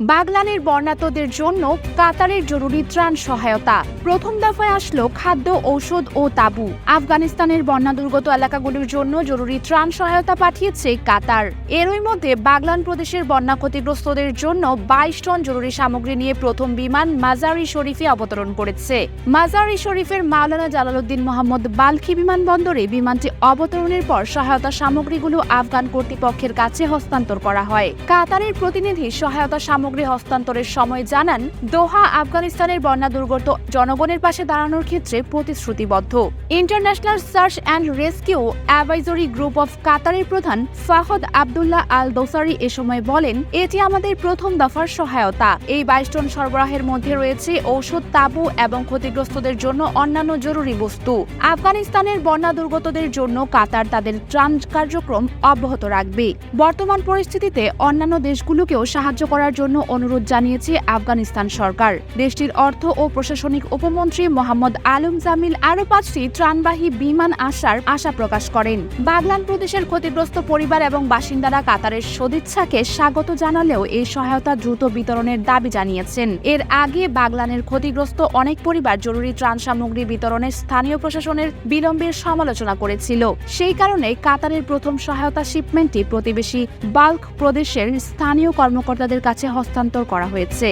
বাগলানের বর্ণাতদের জন্য কাতারের জরুরি ত্রাণ সহায়তা। প্রথম দফায় আসলো খাদ্য, ঔষধ ও তাবু। আফগানিস্তানের বন্যা দুর্গত এলাকাগুলির জন্য জরুরি ত্রাণ সহায়তা পাঠিয়েছে কাতার। এরই মধ্যে বাগলান প্রদেশের বন্যা ক্ষতিগ্রস্তদের জন্য বাইশ টন জরুরি সামগ্রী নিয়ে প্রথম বিমান মাজারি শরীফে অবতরণ করেছে। মাজারি শরীফের মাওলানা জালালউদ্দিন মোহাম্মদ বালখি বিমানবন্দরে বিমানটি অবতরণের পর সহায়তা সামগ্রীগুলো আফগান কর্তৃপক্ষের কাছে হস্তান্তর করা হয়। কাতারের প্রতিনিধি সহায়তা সামগ্রী হস্তান্তরের সময় জানান, দোহা আফগানিস্তানের বন্যা দুর্গত জনগণের পাশে দাঁড়ানোর ক্ষেত্রে প্রতিশ্রুতিবদ্ধ। International search and rescue advisory group of কাতারের প্রধান ফাহদ আবদুল্লাহ আল দোসারি এ সময় বলেন, এটি আমাদের প্রথম দফার সহায়তা। এই বাইশ টন সরবরাহের মধ্যে রয়েছে ঔষধ, তাবু এবং ক্ষতিগ্রস্তদের জন্য অন্যান্য জরুরি বস্তু। আফগানিস্তানের বন্যা দুর্গতদের জন্য কাতার তাদের ত্রাণ কার্যক্রম অব্যাহত রাখবে। বর্তমান পরিস্থিতিতে অন্যান্য দেশগুলোকেও সাহায্য করার জন্য অনুরোধ জানিয়েছে আফগানিস্তান সরকার। দেশটির অর্থ ও প্রশাসনিক উপমন্ত্রী মোহাম্মদ আলম জামিল আরও পাঁচটি ত্রাণবাহী বিমান আসার আশা প্রকাশ করেন। বাগলান প্রদেশের ক্ষতিগ্রস্ত পরিবার এবং বাসিন্দারা কাতারের সদিচ্ছাকে স্বাগত জানালেও এই সহায়তা দ্রুত বিতরণের দাবি জানিয়েছেন। এর আগে বাগলানের ক্ষতিগ্রস্ত অনেক পরিবার জরুরি ত্রাণ সামগ্রী বিতরণে স্থানীয় প্রশাসনের বিলম্বের সমালোচনা করেছিল। সেই কারণে কাতারের প্রথম সহায়তা শিপমেন্টটি প্রতিবেশী বাল্ক প্রদেশের স্থানীয় কর্মকর্তাদের কাছে হস্তান্তর করা হয়েছে।